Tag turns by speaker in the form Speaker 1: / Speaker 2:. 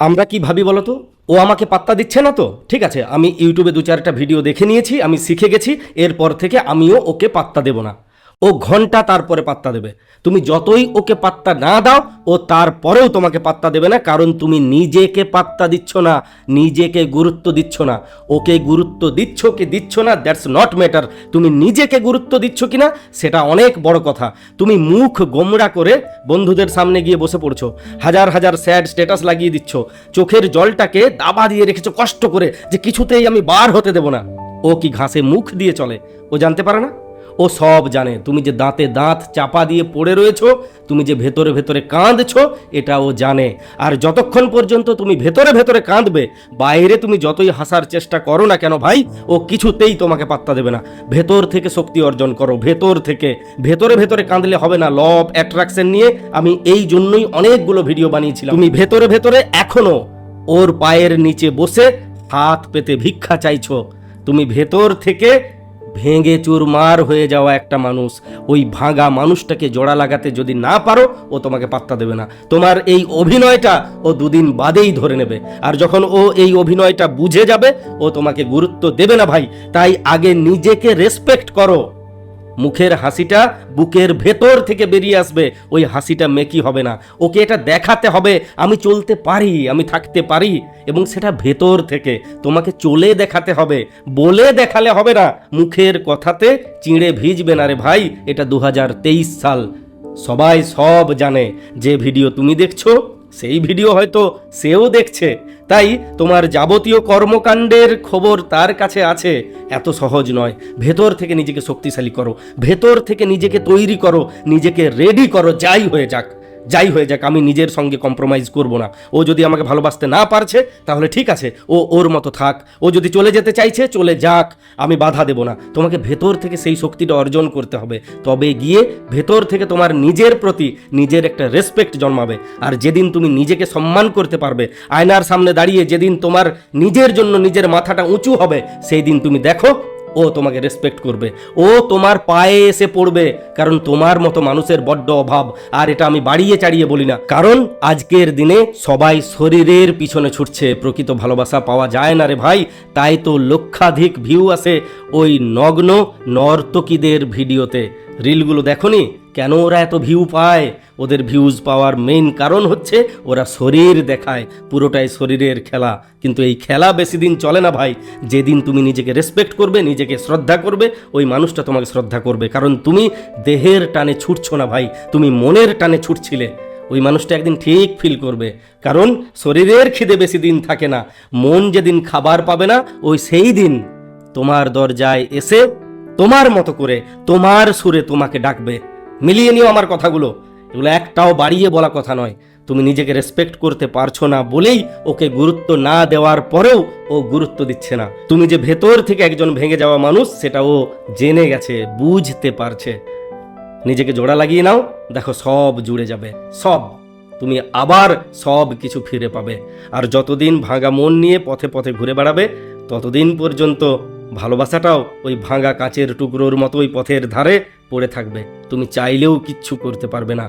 Speaker 1: আমরা কি ভাবি বলো তো? ও আমাকে পাত্তা দিচ্ছে না তো? ঠিক আছে, আমি ইউটিউবে দু চারটা ভিডিও দেখে নিয়েছি, আমি শিখে গেছি, এরপর থেকে আমিও ওকে পাত্তা দেব না। ও ঘণ্টা তারপরে পাত্তা দেবে। তুমি যতই ওকে পাত্তা না দাও, ও তারপরেও তোমাকে পাত্তা দেবে না, কারণ তুমি নিজেকে পাত্তা দিচ্ছ না, নিজেকে গুরুত্ব দিচ্ছ না। ওকে গুরুত্ব দিচ্ছ কি দিচ্ছ না, দ্যাটস নট ম্যাটার। তুমি নিজেকে গুরুত্ব দিচ্ছ কি না সেটা অনেক বড় কথা। তুমি মুখ গোমড়া করে বন্ধুদের সামনে গিয়ে বসে পড়ছো। হাজার হাজার স্যাড স্ট্যাটাস লাগিয়ে দিচ্ছ। চোখের জলটাকে দাবা দিয়ে রেখেছো কষ্ট করে যে কিছুতেই আমি বার হতে দেব না। ও কি ঘাসে মুখ দিয়ে চলে? ও জানতে পারে না? ও সব জানে। তুমি যে দাঁতে দাঁত চাপা দিয়ে পড়ে রয়েছো, তুমি যে ভেতরে ভেতরে কাঁদছো এটা ও জানে। আর যতক্ষণ পর্যন্ত তুমি ভেতরে ভেতরে কাঁদবে, বাইরে তুমি যতই হাসার চেষ্টা করো না কেন ভাই, ও কিছুতেই তোমাকে পাত্তা দেবে না। ভেতর থেকে শক্তি অর্জন করো, ভেতর থেকে। ভেতরে ভেতরে কাঁদলে হবে না। ল অফ অ্যাট্রাকশন নিয়ে আমি এই জন্যই অনেকগুলো ভিডিও বানিয়েছিলাম। তুমি ভেতরে ভেতরে এখনও ওর পায়ের নিচে বসে হাত পেতে ভিক্ষা চাইছো। তুমি ভেতর থেকে ভেঙে চুরমার হয়ে যাওয়া একটা মানুষ। ওই ভাঙা মানুষটাকে জোড়া লাগাতে যদি না পারো, ও তোমাকে পাত্তা দেবে না। তোমার এই অভিনয়টা ও দুদিন বাদেই ধরে নেবে। আর যখন ও এই অভিনয়টা বুঝে যাবে, ও তোমাকে গুরুত্ব দেবে না ভাই। তাই আগে নিজেকে রেসপেক্ট করো। মুখের হাসিটা বুকের ভেতর থেকে বেরিয়ে আসবে। ওই হাসিটা মেকি হবে না। ওকে এটা দেখাতে হবে, আমি চলতে পারি, আমি থাকতে পারি। এবং সেটা ভেতর থেকে তোমাকে চলে দেখাতে হবে। বলে দেখালে হবে না। মুখের কথাতে চিঁড়ে ভিজবে না রে ভাই, এটা দু হাজার তেইশ সাল। সবাই সব জানে। যে ভিডিও তুমি দেখছ সেই ভিডিও হয়তো সেও দেখছে। তাই তোমার যাবতীয় কর্মকাণ্ডের খবর তার কাছে আছে। এত সহজ নয়। ভেতর থেকে নিজেকে শক্তিশালী করো। ভেতর থেকে নিজেকে তৈরি করো। নিজেকে রেডি করো। যাই হয়ে যাক। যাই হয়ে যাক, আমি নিজের সঙ্গে কম্প্রোমাইজ করব না। ও যদি আমাকে ভালোবাসতে না পারছে, তাহলে ঠিক আছে, ও ওর মতো থাক। ও যদি চলে যেতে চাইছে, চলে যাক, আমি বাধা দেব না। তোমাকে ভেতর থেকে সেই শক্তিটা অর্জন করতে হবে। তবে গিয়ে ভেতর থেকে তোমার নিজের প্রতি নিজের একটা রেসপেক্ট জন্মাবে। আর যেদিন তুমি নিজেকে সম্মান করতে পারবে, আয়নার সামনে দাঁড়িয়ে যেদিন তোমার নিজের জন্য নিজের মাথাটা উঁচু হবে, সেই দিন তুমি দেখো ও তোমাকে রেসপেক্ট করবে। ও তোমার পায়ে এসে পড়বে, কারণ তোমার মতো মানুষের বড্ড অভাব, আর এটা আমি বাড়িয়ে চাড়িয়ে বলি না। কারণ আজকের দিনে সবাই শরীরের পিছনে ছুটছে, প্রকৃত ভালোবাসা পাওয়া যায় না রে ভাই, তাই তো লক্ষাধিক ভিউ আসে ওই নগ্ন নর্তকীদের ভিডিওতে। রিলগুলো দেখনি? কেন ওরা এত ভিউ পায়? ওদের ভিউজ পাওয়ার মেইন কারণ হচ্ছে ওরা শরীর দেখায়, পুরোটাই শরীরের খেলা। কিন্তু এই খেলা বেশি দিন চলে না ভাই। যেদিন তুমি নিজেকে রেসপেক্ট করবে, নিজেকে শ্রদ্ধা করবে, ওই মানুষটা তোমাকে শ্রদ্ধা করবে। কারণ তুমি দেহের টানে ছুটছো না ভাই। তুমি মনের টানে ছুটছিলে। ওই মানুষটা একদিন ঠিক ফিল করবে। কারণ শরীরের খিদে বেশি দিন থাকে না। মন যেদিন খাবার পাবে না, ওই সেই দিন তোমার দরজায় এসে তোমার মতো করে তোমার সুরে তোমাকে ডাকবে। মিলিয়ে নিও আমার কথাগুলো। এগুলো একটাও বাড়িয়ে বলা কথা নয়। তুমি নিজেকে রেসপেক্ট করতে পারছ না বলেই ওকে গুরুত্ব না দেওয়ার পরেও ও গুরুত্ব দিচ্ছে না। তুমি যে ভেতর থেকে একজন ভেঙে যাওয়া মানুষ, সেটা ও জেনে গেছে, বুঝতে পারছে। নিজেকে জোড়া লাগিয়ে নাও, দেখো সব জুড়ে যাবে। সব। তুমি আবার সব কিছু ফিরে পাবে। আর যতদিন ভাঙা মন নিয়ে পথে পথে ঘুরে বেড়াবে, ততদিন পর্যন্ত ভালোবাসাটাও ওই ভাঙা কাচের টুকরোর মতো ওই পথের ধারে পড়ে থাকবে। তুমি চাইলেও কিচ্ছু করতে পারবে না।